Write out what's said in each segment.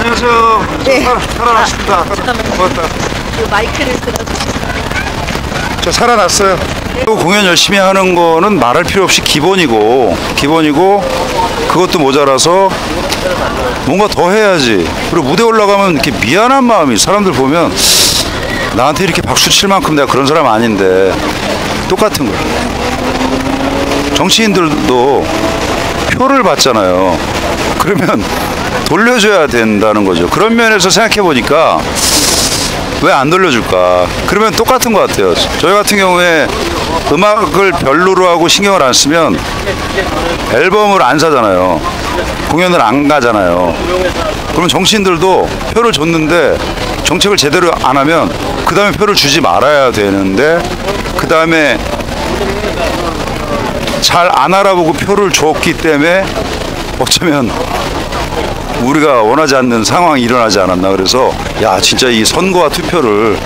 안녕하세요. 네. 살, 살아났습니다. 잠깐만요. 고맙다. 그 마이크를 들어주세요. 저 살아났어요. 또 공연 열심히 하는 거는 말할 필요 없이 기본이고 기본이고 그것도 모자라서 뭔가 더 해야지. 그리고 무대 올라가면 이렇게 미안한 마음이 사람들 보면 나한테 이렇게 박수 칠 만큼 내가 그런 사람 아닌데 똑같은 거야. 정치인들도 표를 받잖아요. 그러면 돌려줘야 된다는 거죠. 그런 면에서 생각해 보니까 왜 안 돌려줄까? 그러면 똑같은 것 같아요. 저희 같은 경우에 음악을 별로로 하고 신경을 안 쓰면 앨범을 안 사잖아요. 공연을 안 가잖아요. 그럼 정치인들도 표를 줬는데 정책을 제대로 안 하면 그 다음에 표를 주지 말아야 되는데 그 다음에 잘 안 알아보고 표를 줬기 때문에 어쩌면 우리가 원하지 않는 상황이 일어나지 않았나 그래서 야 진짜 이 선거와 투표를.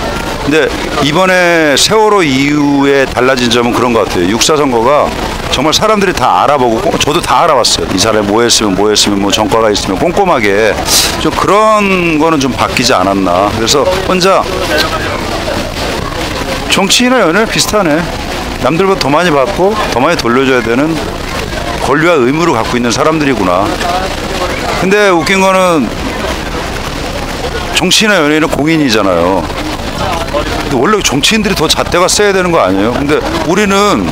근데 이번에 세월호 이후에 달라진 점은 그런 것 같아요. 육사 선거가 정말 사람들이 다 알아보고 꼭- 저도 다 알아봤어요. 이 사람이 뭐 했으면 뭐 했으면 뭐 정과가 있으면 꼼꼼하게. 좀 그런 거는 좀 바뀌지 않았나. 그래서 혼자 정치인이나 연애 비슷하네. 남들보다 더 많이 받고 더 많이 돌려줘야 되는 권리와 의무를 갖고 있는 사람들이구나 근데 웃긴 거는 정치인이나 연예인은 공인이잖아요. 근데 원래 정치인들이 더 잣대가 세야 되는 거 아니에요? 근데 우리는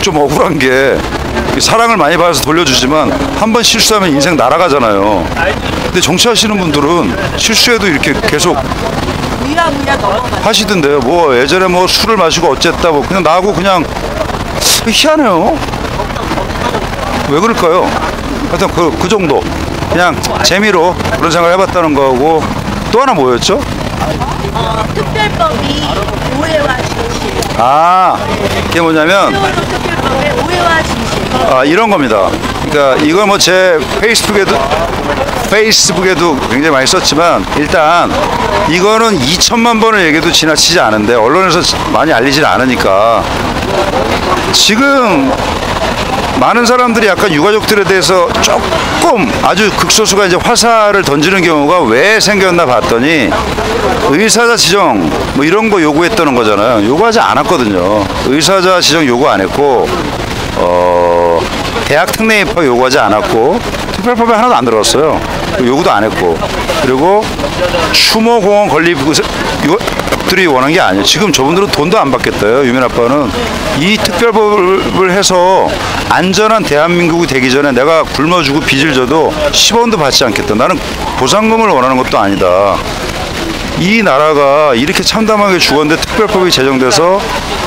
좀 억울한 게 사랑을 많이 받아서 돌려주지만 한 번 실수하면 인생 날아가잖아요. 근데 정치하시는 분들은 실수해도 이렇게 계속. 하시던데요. 뭐 예전에 뭐 술을 마시고 어쨌다 뭐 그냥 나하고 그냥 희한해요. 왜 그럴까요? 하여튼 그, 그 정도. 그냥 재미로 그런 생각을 해봤다는 거고 또 하나 뭐였죠? 어, 특별법이 오해와 진실. 아, 그게 뭐냐면 세월호 특별법의 오해와 진실. 아, 이런 겁니다. 그러니까 이걸 뭐 제 페이스북에도 페이스북에도 굉장히 많이 썼지만 일단 이거는 2천만 번을 얘기해도 지나치지 않은데 언론에서 많이 알리질 않으니까 지금 많은 사람들이 약간 유가족들에 대해서 조금 아주 극소수가 이제 화살을 던지는 경우가 왜 생겼나 봤더니 의사자 지정 뭐 이런 거 요구했다는 거잖아요. 요구하지 않았거든요. 의사자 지정 요구 안 했고 어, 대학 특례 입학 요구하지 않았고 특별법에 하나도 안 들어갔어요. 요구도 안 했고 그리고 추모공원 건립 이것들이 원한 게 아니에요. 지금 저분들은 돈도 안 받겠다요. 유민 아빠는 이 특별법을 해서 안전한 대한민국이 되기 전에 내가 굶어주고 빚을 져도 10원도 받지 않겠다. 나는 보상금을 원하는 것도 아니다. 이 나라가 이렇게 참담하게 죽었는데 특별법이 제정돼서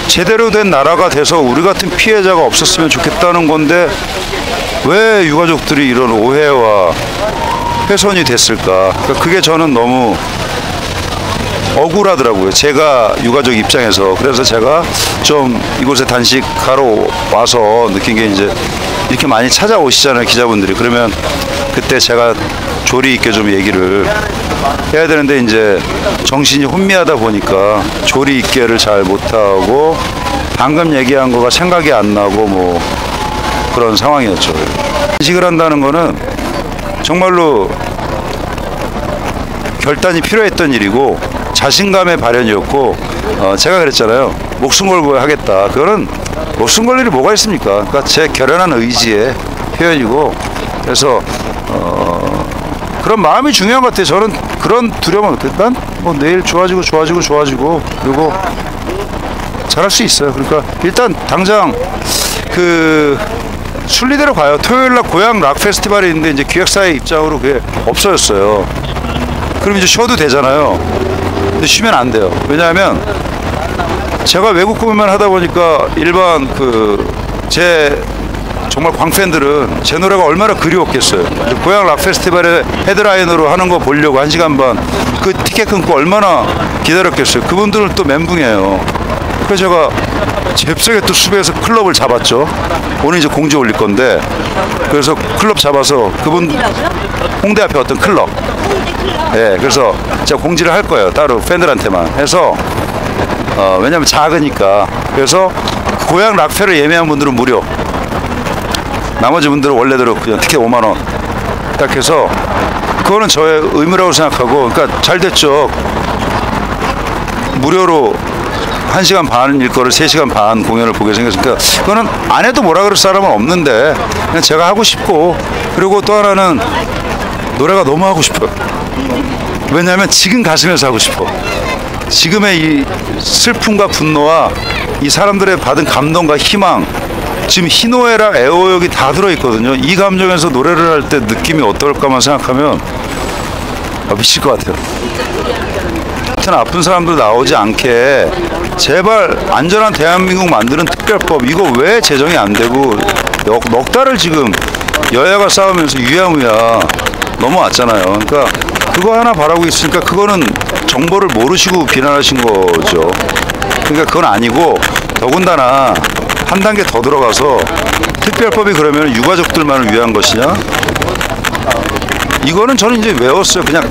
제대로 된 나라가 돼서 우리 같은 피해자가 없었으면 좋겠다는 건데 왜 유가족들이 이런 오해와 훼손이 됐을까? 그러니까 그게 저는 너무 억울하더라고요. 제가 유가족 입장에서 그래서 제가 좀 이곳에 단식하러 와서 느낀 게 이제 이렇게 많이 찾아오시잖아요 기자분들이 그러면 그때 제가 조리 있게 좀 얘기를 해야 되는데 이제 정신이 혼미하다 보니까 조리 있게를 잘 못하고 방금 얘기한 거가 생각이 안 나고 뭐 그런 상황이었죠. 단식을 한다는 거는 정말로 결단이 필요했던 일이고 자신감의 발현이었고 어, 제가 그랬잖아요. 목숨 걸고 하겠다. 그거는 목숨 걸 일이 뭐가 있습니까? 그러니까 제 결연한 의지의 표현이고 그래서 어, 그런 마음이 중요한 것 같아요. 저는 그런 두려움은 일단 뭐 내일 좋아지고 좋아지고 좋아지고 그리고 잘할 수 있어요. 그러니까 일단 당장 그 순리대로 가요 토요일 날 고향 락 페스티벌이 있는데 이제 기획사의 입장으로 그게 없어졌어요 그럼 이제 쉬어도 되잖아요. 근데 쉬면 안 돼요. 왜냐하면 제가 외국 공연만 하다 보니까 일반 그 제 정말 광팬들은 제 노래가 얼마나 그리웠겠어요. 고향 락 페스티벌에 헤드라이너로 하는 거 보려고 한 시간 반 그 티켓 끊고 얼마나 기다렸겠어요. 그분들은 또 멘붕이에요. 그래서 제가 잽싸게 또 수배해서 클럽을 잡았죠. 오늘 이제 공지 올릴 건데 그래서 클럽 잡아서 그분? 홍대 앞에 어떤 클럽. 예, 그래서 제가 공지를 할 거예요. 따로 팬들한테만 해서 어, 왜냐면 작으니까. 그래서 고향 락페를 예매한 분들은 무료. 나머지 분들은 원래대로 그냥 티켓 5만 원. 딱 해서 그 그거는 저의 의무라고 생각하고 그러니까 잘 됐죠. 무료로 1시간 반일 거를 3시간 반 공연을 보게 생겼으니까 그거는 안 해도 뭐라 그럴 사람은 없는데 그냥 제가 하고 싶고 그리고 또 하나는 노래가 너무 하고 싶어요. 왜냐하면 지금 가슴에서 하고 싶어. 지금의 이 슬픔과 분노와 이 사람들의 받은 감동과 희망 지금 희노애락 애호역이 다 들어있거든요. 이 감정에서 노래를 할 때 느낌이 어떨까만 생각하면 아, 미칠 것 같아요. 하여튼 아픈 사람들 나오지 않게 제발 안전한 대한민국 만드는 특별법 이거 왜 제정이 안 되고 넉, 넉 달을 지금 여야가 싸우면서 유야무야 넘어왔잖아요. 그러니까 그거 하나 바라고 있으니까 그거는 정보를 모르시고 비난하신 거죠. 그러니까 그건 아니고 더군다나 한 단계 더 들어가서 특별법이 그러면 유가족들만을 위한 것이냐? 이거는 저는 이제 외웠어요. 그냥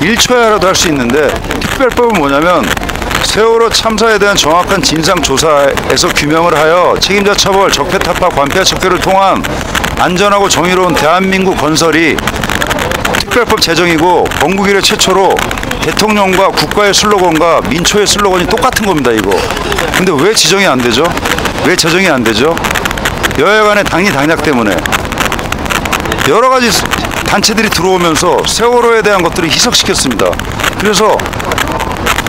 1초야라도 할 수 있는데 특별법은 뭐냐면 세월호 참사에 대한 정확한 진상 조사에서 규명을 하여 책임자 처벌, 적폐 타파, 관폐 척결을 통한 안전하고 정의로운 대한민국 건설이 특별법 제정이고 건국 이래 최초로 대통령과 국가의 슬로건과 민초의 슬로건이 똑같은 겁니다. 이거. 근데 왜 지정이 안 되죠? 왜 제정이 안 되죠? 여야 간의 당리 당략 때문에 여러 가지 단체들이 들어오면서 세월호에 대한 것들을 희석시켰습니다. 그래서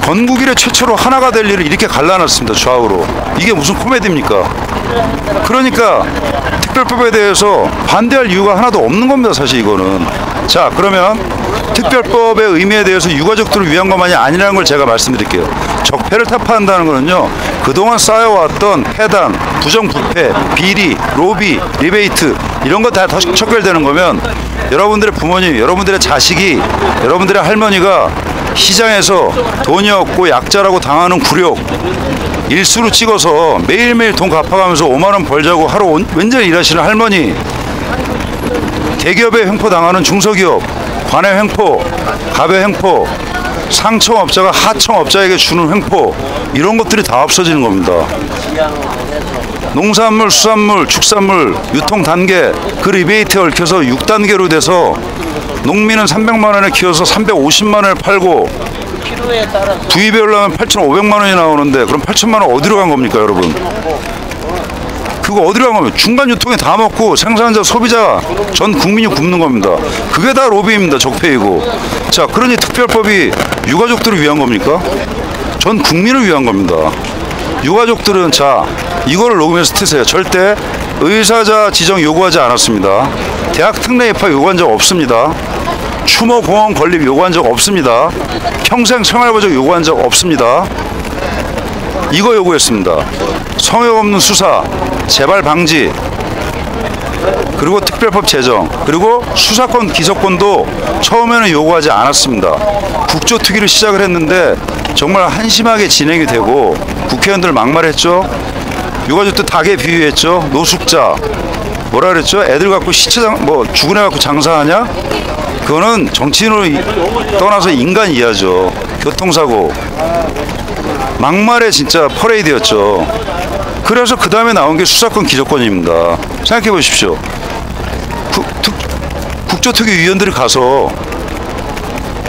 건국 이래 최초로 하나가 될 일을 이렇게 갈라놨습니다. 좌우로. 이게 무슨 코미디입니까? 그러니까 특별법에 대해서 반대할 이유가 하나도 없는 겁니다. 사실 이거는. 자, 그러면 특별법의 의미에 대해서 유가족들을 위한 것만이 아니라는 걸 제가 말씀드릴게요. 적폐를 타파한다는 거는요. 그동안 쌓여왔던 폐단, 부정부패, 비리, 로비, 리베이트 이런 거 다 척결되는 거면 여러분들의 부모님, 여러분들의 자식이, 여러분들의 할머니가 시장에서 돈이 없고 약자라고 당하는 굴욕. 일수로 찍어서 매일매일 돈 갚아가면서 5만 원 벌자고 하루 온- 왼전히 일하시는 할머니. 대기업에 횡포 당하는 중소기업 관의 횡포 갑의 횡포 상청업자가 하청업자에게 주는 횡포. 이런 것들이 다 없어지는 겁니다. 농산물, 수산물, 축산물 유통 단계 그 리베이트에 얽혀서 6단계로 돼서 농민은 300만 원에 키워서 350만 원에 팔고 부입에 올라면 8,500만 원이 나오는데 그럼 8천만 원 어디로 간 겁니까, 여러분? 그거 어디로 간 겁니까? 중간 유통에 다 먹고 생산자, 소비자 전 국민이 굶는 겁니다. 그게 다 로비입니다. 적폐이고. 자, 그러니 특별법이 유가족들을 위한 겁니까? 전 국민을 위한 겁니다. 유가족들은 자 이거를 녹음해서 트세요. 절대 의사자 지정 요구하지 않았습니다. 대학 특례 입학 요구한 적 없습니다. 추모 공원 건립 요구한 적 없습니다. 평생 생활보적 요구한 적 없습니다. 이거 요구했습니다. 성역 없는 수사, 재발 방지, 그리고 특별법 제정, 그리고 수사권 기소권도 처음에는 요구하지 않았습니다. 국조특위를 시작을 했는데 정말 한심하게 진행이 되고 국회의원들 막말했죠. 유가족들 닭에 비유했죠. 노숙자, 뭐라 그랬죠? 애들 갖고 시체 장 뭐 죽은 애 갖고 장사하냐? 그거는 정치인으로 이- 떠나서 인간 이하죠. 교통사고, 막말의 진짜 퍼레이드였죠. 그래서 그 다음에 나온 게 수사권 기소권입니다. 생각해 보십시오. 국, 특, 국조특위 위원들이 가서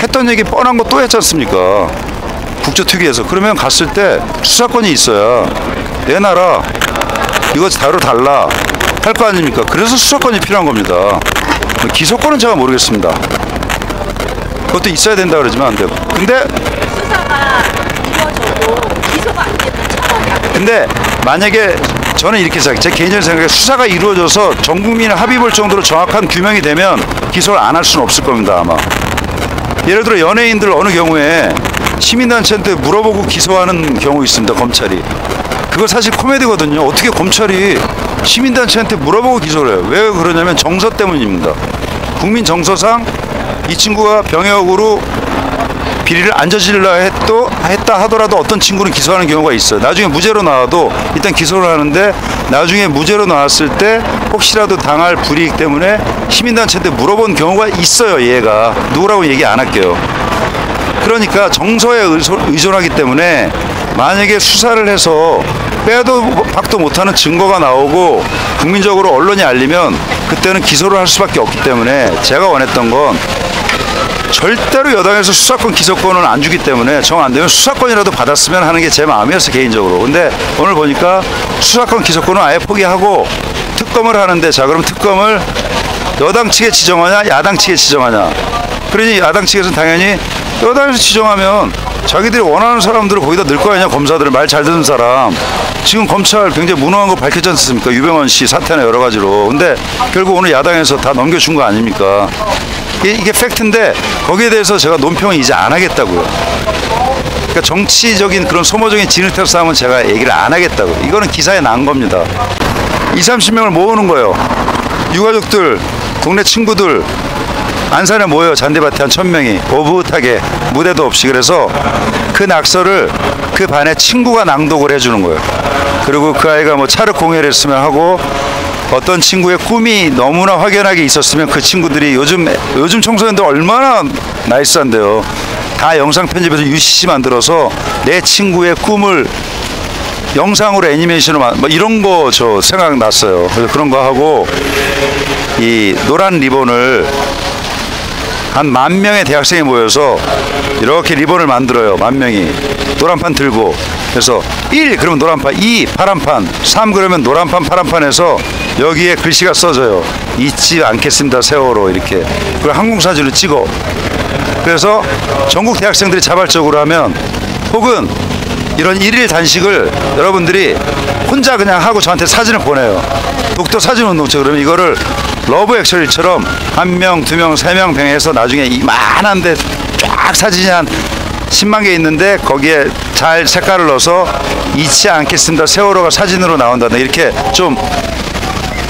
했던 얘기 뻔한 거 또 했지 않습니까? 국조특위에서 그러면 갔을 때 수사권이 있어야 내 나라 이거 다로 달라 할 거 아닙니까? 그래서 수사권이 필요한 겁니다. 기소권은 제가 모르겠습니다. 그것도 있어야 된다 그러지만 안 되고. 근데 수사가 이루어져도 기소가 안 되면 처벌이 안 돼. 근데 만약에 저는 이렇게 생각해요. 제 개인적인 생각에 수사가 이루어져서 전 국민의 합의 볼 정도로 정확한 규명이 되면 기소를 안 할 수는 없을 겁니다 아마. 예를 들어 연예인들 어느 경우에 시민단체한테 물어보고 기소하는 경우 있습니다 검찰이. 그거 사실 코미디거든요. 어떻게 검찰이 시민단체한테 물어보고 기소를 해요? 왜 그러냐면 정서 때문입니다. 국민 정서상 이 친구가 병역으로 비리를 안 저질러 했도, 했다 하더라도 어떤 친구는 기소하는 경우가 있어요. 나중에 무죄로 나와도 일단 기소를 하는데 나중에 무죄로 나왔을 때 혹시라도 당할 불이익 때문에 시민단체한테 물어본 경우가 있어요. 얘가 누구라고 얘기 안 할게요. 그러니까 정서에 의존, 의존하기 때문에 만약에 수사를 해서 빼도 박도 못하는 증거가 나오고 국민적으로 언론이 알리면 그때는 기소를 할 수밖에 없기 때문에 제가 원했던 건 절대로 여당에서 수사권 기소권은 안 주기 때문에 정 안 되면 수사권이라도 받았으면 하는 게 제 마음이었어 개인적으로. 근데 오늘 보니까 수사권 기소권은 아예 포기하고 특검을 하는데 자 그럼 특검을 여당 측에 지정하냐 야당 측에 지정하냐. 그러니 야당 측에서는 당연히 여당에서 지정하면 자기들이 원하는 사람들을 거기다 넣을 거 아니냐 검사들을. 말 잘 듣는 사람. 지금 검찰 굉장히 무능한 거 밝혔지 않습니까? 유병원 씨 사태나 여러 가지로. 근데 결국 오늘 야당에서 다 넘겨준 거 아닙니까? 이게, 팩트인데 거기에 대해서 제가 논평을 이제 안 하겠다고요. 그러니까 정치적인 그런 소모적인 진흙탕 싸움은 제가 얘기를 안 하겠다고. 이거는 기사에 난 겁니다. 2, 30명을 모으는 거예요. 유가족들 동네 친구들 안산에 모여 잔디밭에 한 천명이 오붓하게 무대도 없이 그래서 그 낙서를 그 반에 친구가 낭독을 해주는 거예요. 그리고 그 아이가 뭐 차를 공연했으면 하고 어떤 친구의 꿈이 너무나 확연하게 있었으면 그 친구들이 요즘 요즘 청소년들 얼마나 나이스한데요. 다 영상 편집해서 UCC 만들어서 내 친구의 꿈을 영상으로 애니메이션으로 만- 뭐 이런 거 저 생각났어요. 그래서 그런 거 하고 이 노란 리본을 한 만 명의 대학생이 모여서 이렇게 리본을 만들어요. 만 명이 노란판 들고 그래서 1 그러면 노란판, 2 파란판, 3 그러면 노란판, 파란판에서 여기에 글씨가 써져요. 잊지 않겠습니다. 세월호 이렇게 그리고 항공사진을 찍어 그래서 전국 대학생들이 자발적으로 하면 혹은 이런 일일 단식을 여러분들이 혼자 그냥 하고 저한테 사진을 보내요. 독도 사진 운동체 그러면 이거를 러브 액츄얼리처럼 한 명, 두 명, 세 명 병해서 나중에 이만한데 쫙 사진이 한 10만 개 있는데 거기에 잘 색깔을 넣어서 잊지 않겠습니다. 세월호가 사진으로 나온다는 이렇게 좀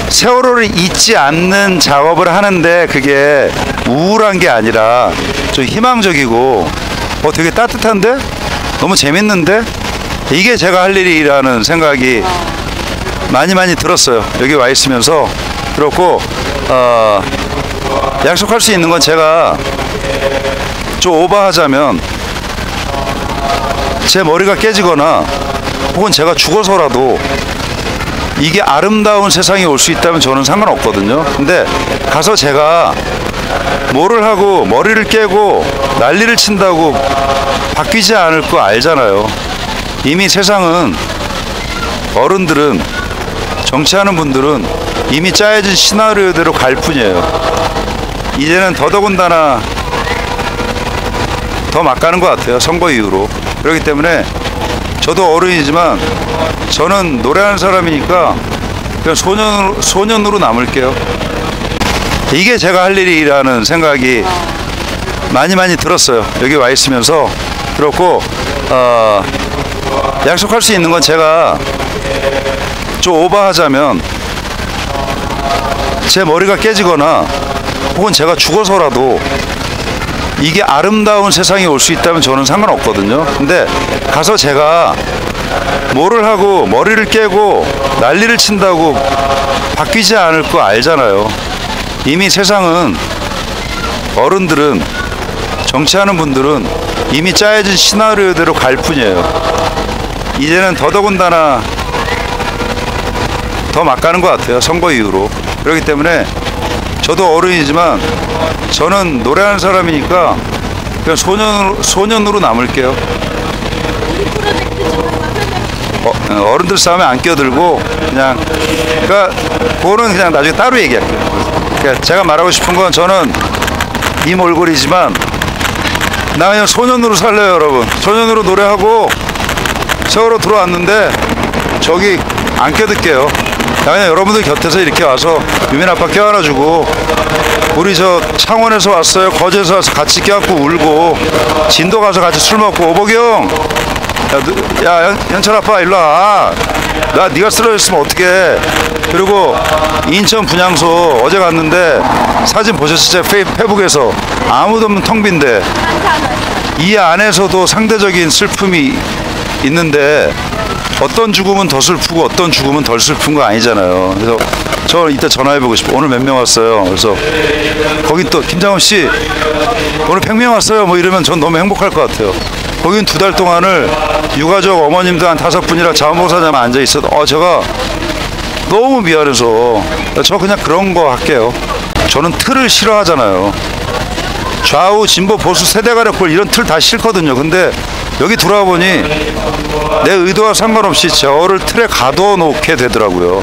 세월호를 잊지 않는 작업을 하는데 그게 우울한 게 아니라 좀 희망적이고 어 되게 따뜻한데? 너무 재밌는데? 이게 제가 할 일이라는 생각이 많이 많이 들었어요. 여기 와 있으면서 그렇고 어 약속할 수 있는 건 제가 좀 오버하자면 제 머리가 깨지거나 혹은 제가 죽어서라도 이게 아름다운 세상이 올 수 있다면 저는 상관없거든요. 근데 가서 제가 뭐를 하고 머리를 깨고 난리를 친다고 바뀌지 않을 거 알잖아요. 이미 세상은 어른들은 정치하는 분들은 이미 짜여진 시나리오대로 갈 뿐이에요. 이제는 더더군다나 더 막 가는 것 같아요. 선거 이후로. 그렇기 때문에 저도 어른이지만 저는 노래하는 사람이니까 그냥 소년으로, 소년으로 남을게요. 이게 제가 할 일이라는 생각이 많이 많이 들었어요. 여기 와 있으면서 그렇고 어, 약속할 수 있는 건 제가 좀 오버하자면 제 머리가 깨지거나 혹은 제가 죽어서라도 이게 아름다운 세상이 올 수 있다면 저는 상관없거든요. 근데 가서 제가 뭐를 하고 머리를 깨고 난리를 친다고 바뀌지 않을 거 알잖아요. 이미 세상은 어른들은 정치하는 분들은 이미 짜여진 시나리오대로 갈 뿐이에요. 이제는 더더군다나 더 막 가는 것 같아요. 선거 이후로. 그렇기 때문에 저도 어른이지만 저는 노래하는 사람이니까 그냥 소년으로, 소년으로 남을게요. 어, 어, 어른들 싸움에 안 끼어들고 그냥 그러니까 그거는 그냥 나중에 따로 얘기할게요. 그러니까 제가 말하고 싶은 건 저는 이 몰골이지만 나 그냥 소년으로 살래요, 여러분. 소년으로 노래하고 세월호 들어왔는데 저기 안 껴들게요. 나 그냥 여러분들 곁에서 이렇게 와서 유민 아빠 껴안아주고 우리 저 창원에서 왔어요. 거제에서 와서 같이 껴안고 울고 진도 가서 같이 술 먹고 오복이 형. 야, 너- 야 현, 현철 아빠 일로 와. 나 네가 쓰러졌으면 어떡해. 그리고 인천 분향소 어제 갔는데 사진 보셨죠? 페, 페북에서 아무도 없는 텅 빈데 이 안에서도 상대적인 슬픔이 있는데 어떤 죽음은 더 슬프고 어떤 죽음은 덜 슬픈 거 아니잖아요. 그래서 저 이따 전화해보고 싶어. 오늘 몇 명 왔어요. 그래서 거기 또 김장훈 씨 오늘 100명 왔어요. 뭐 이러면 전 너무 행복할 것 같아요. 거긴 두 달 동안을 유가족 어머님들 한 다섯 분이랑 자원봉사자만 앉아 있어도 어 제가 너무 미안해서 저 그냥 그런 거 할게요. 저는 틀을 싫어하잖아요. 좌우 진보 보수 세대 간의 꼴 이런 틀 다 싫거든요. 근데 여기 들어와 보니 내 의도와 상관없이 저를 틀에 가둬 놓게 되더라고요.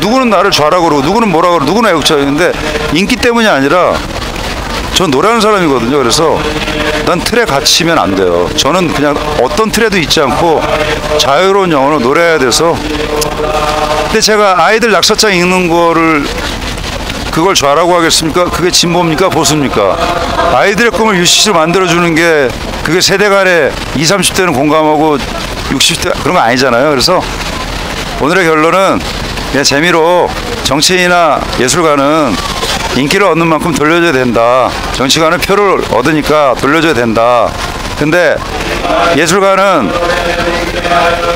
누구는 나를 좌라고 그러고 누구는 뭐라고 그러고 누구는 애국자인데 인기 때문이 아니라 전 노래하는 사람이거든요. 그래서 난 틀에 갇히면 안 돼요. 저는 그냥 어떤 틀에도 있지 않고 자유로운 영혼으로 노래해야 돼서 근데 제가 아이들 낙서장 읽는 거를 그걸 좌라고 하겠습니까? 그게 진보입니까? 보수입니까? 아이들의 꿈을 유시로 만들어주는 게 그게 세대 간에 20, 30대는 공감하고 60대 그런 거 아니잖아요. 그래서 오늘의 결론은 그냥 재미로 정치인이나 예술가는 인기를 얻는 만큼 돌려줘야 된다. 정치가는 표를 얻으니까 돌려줘야 된다. 근데 예술가는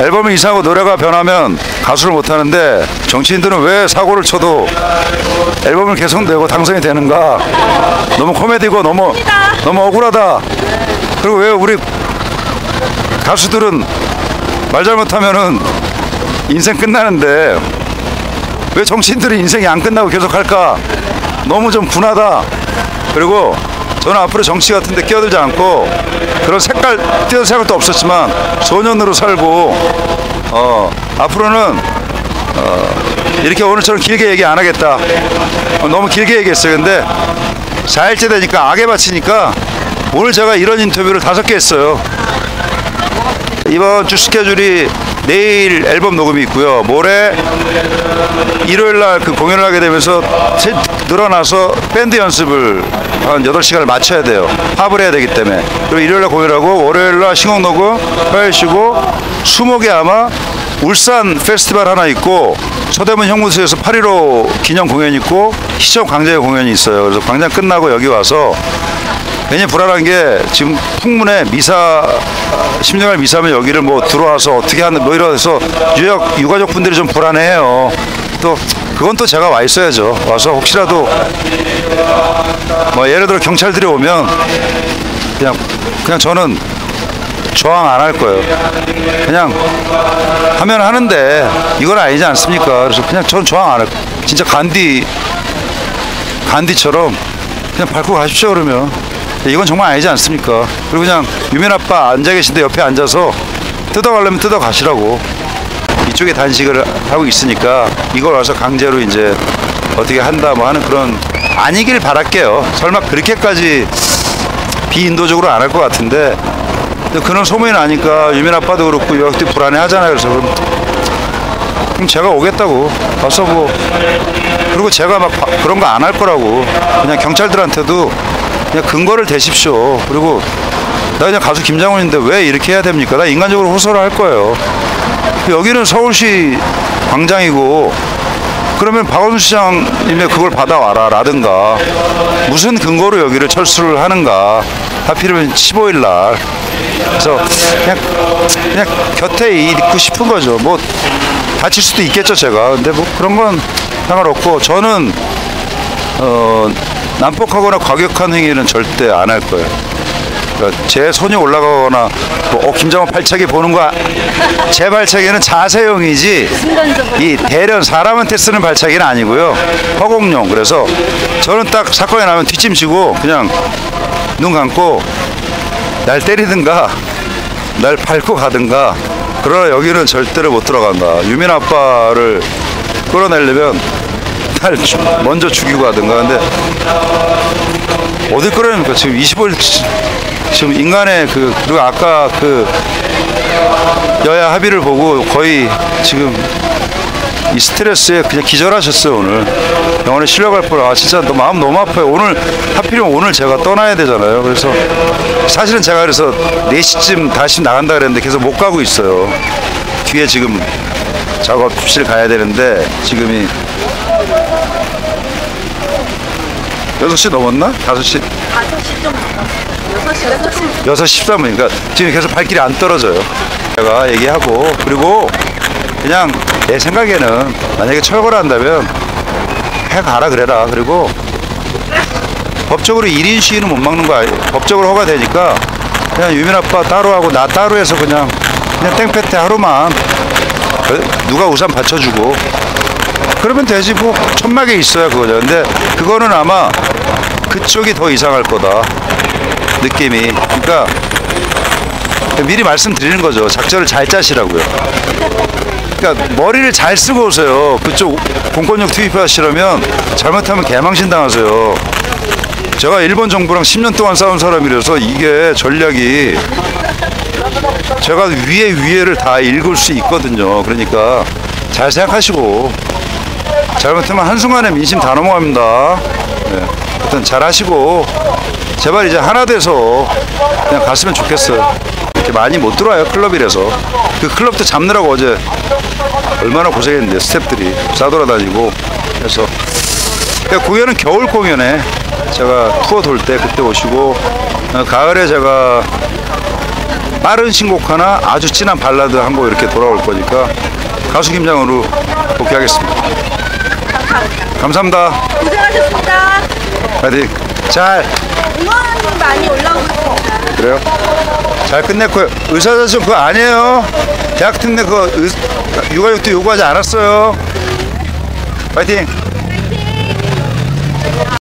앨범을 이상하고 노래가 변하면 가수를 못하는데 정치인들은 왜 사고를 쳐도 앨범을 계속 내고 당선이 되는가? 너무 코미디고 너무 너무 억울하다. 그리고 왜 우리 가수들은 말 잘못하면은 인생 끝나는데 왜 정치인들은 인생이 안 끝나고 계속 할까? 너무 좀 분하다. 그리고 저는 앞으로 정치 같은 데 끼어들지 않고 그런 색깔 띄어들 생각도 없었지만 소년으로 살고 어 앞으로는 어 이렇게 오늘처럼 길게 얘기 안 하겠다. 어, 너무 길게 얘기했어요. 근데 4일째 되니까 악에 바치니까 오늘 제가 이런 인터뷰를 다섯 개 했어요. 이번 주 스케줄이 내일 앨범 녹음이 있고요. 모레 일요일 날 그 공연을 하게 되면서 세- 늘어나서 밴드 연습을 한 8시간을 맞춰야 돼요. 합을 해야 되기 때문에. 그리고 일요일 날 공연하고 월요일 날 신곡 녹음, 화요일 쉬고 수목에 아마 울산 페스티벌 하나 있고 서대문 형무소에서 8.15 기념 공연 있고 시청 광장에 공연이 있어요. 그래서 광장 끝나고 여기 와서 굉장히 불안한 게 지금 풍문에 미사 심정할 미사면 여기를 뭐 들어와서 어떻게 하는 뭐 이래서 유역 유가족 분들이 좀 불안해해요. 또 그건 또 제가 와 있어야죠. 와서 혹시라도 뭐 예를 들어 경찰들이 오면 그냥 그냥 저는 저항 안 할 거예요. 그냥 하면 하는데 이건 아니지 않습니까? 그래서 그냥 저는 저항 안 할. 진짜 간디 간디처럼 그냥 밟고 가십시오 그러면 이건 정말 아니지 않습니까? 그리고 그냥 유민 아빠 앉아 계신데 옆에 앉아서 뜯어가려면 뜯어 가시라고 이쪽에 단식을 하고 있으니까 이걸 와서 강제로 이제 어떻게 한다 뭐 하는 그런 아니길 바랄게요. 설마 그렇게까지 비인도적으로 안 할 것 같은데. 그런 소문이 나니까 유민 아빠도 그렇고 유학도 불안해 하잖아요. 그래서 그럼 그럼 제가 오겠다고. 가서 뭐 그리고 제가 막 바- 그런 거 안 할 거라고. 그냥 경찰들한테도 그냥 근거를 대십시오. 그리고 나 그냥 가수 김장훈인데 왜 이렇게 해야 됩니까? 나 인간적으로 호소를 할 거예요 여기는 서울시 광장이고 그러면 박원순 시장님의 그걸 받아와라 라든가 무슨 근거로 여기를 철수를 하는가 하필이면 15일 날. 그래서 그냥 그냥 곁에 있고 싶은 거죠. 뭐 다칠 수도 있겠죠 제가. 근데 뭐 그런 건 상관없고 저는 어 난폭하거나 과격한 행위는 절대 안 할 거예요 그러니까 제 손이 올라가거나 뭐 어, 김장훈 발차기 보는 거 제 발차기는 자세용이지 순간적으로. 이 대련 사람한테 쓰는 발차기는 아니고요. 허공용. 그래서 저는 딱 사건이 나면 뒷짐지고 그냥 눈 감고 날 때리든가 날 밟고 가든가. 그러나 여기는 절대로 못 들어간다. 유민 아빠를 끌어내려면 날 주- 먼저 죽이고 가든가. 근데 어디 끌어냅니까? 지금 25일 지금 인간의 그 그리고 아까 그 여야 합의를 보고 거의 지금 이 스트레스에 그냥 기절하셨어요 오늘. 병원에 실려갈 뻔아 진짜 너 마음 너무 아파요. 오늘 하필이면 오늘 제가 떠나야 되잖아요. 그래서 사실은 제가 그래서 4시쯤 다시 나간다 그랬는데 계속 못 가고 있어요. 뒤에 지금 작업실 가야 되는데 지금이. 6시 넘었나? 5시 5시? 좀 넘었어요. 6시, 6시. 6시 13분이니까 지금 계속 발길이 안 떨어져요. 제가 얘기하고 그리고 그냥 내 생각에는 만약에 철거를 한다면 해가라 그래라. 그리고 법적으로 1인 시위는 못 막는 거 아니 법적으로 허가되니까 그냥 유민 아빠 따로 하고 나 따로 해서 그냥 그냥 땡볕에 하루만 그- 누가 우산 받쳐주고 그러면 되지 뭐 천막에 있어야 그거죠. 근데 그거는 아마 그쪽이 더 이상할 거다 느낌이. 그러니까 미리 말씀드리는 거죠. 작전을 잘 짜시라고요. 그러니까 머리를 잘 쓰고 오세요. 그쪽 공권력 투입하시려면 잘못하면 개망신 당하세요. 제가 일본 정부랑 10년 동안 싸운 사람이라서 이게 전략이 제가 위에 위에를 다 읽을 수 있거든요. 그러니까 잘 생각하시고 잘못하면 한순간에 민심 다 넘어갑니다. 네. 하여튼 잘 하시고 제발 이제 하나 돼서 그냥 갔으면 좋겠어요. 이렇게 많이 못 들어와요 클럽이라서 그 클럽도 잡느라고 어제 얼마나 고생했는데 스탭들이 싸돌아다니고 그래서 그러니까 공연은 겨울 공연에 제가 투어 돌 때 그때 오시고 어, 가을에 제가 빠른 신곡 하나 아주 진한 발라드 한 곡 이렇게 돌아올 거니까 가수 김장으로 복귀하겠습니다. 감사합니다. 고생하셨습니다. 파이팅. 잘 응원 많이 올라오고. 그래요? 잘 끝냈고요. 의사자정 그거 아니에요. 대학 특례 그거 의- 육아육도 요구하지 않았어요. 파이팅.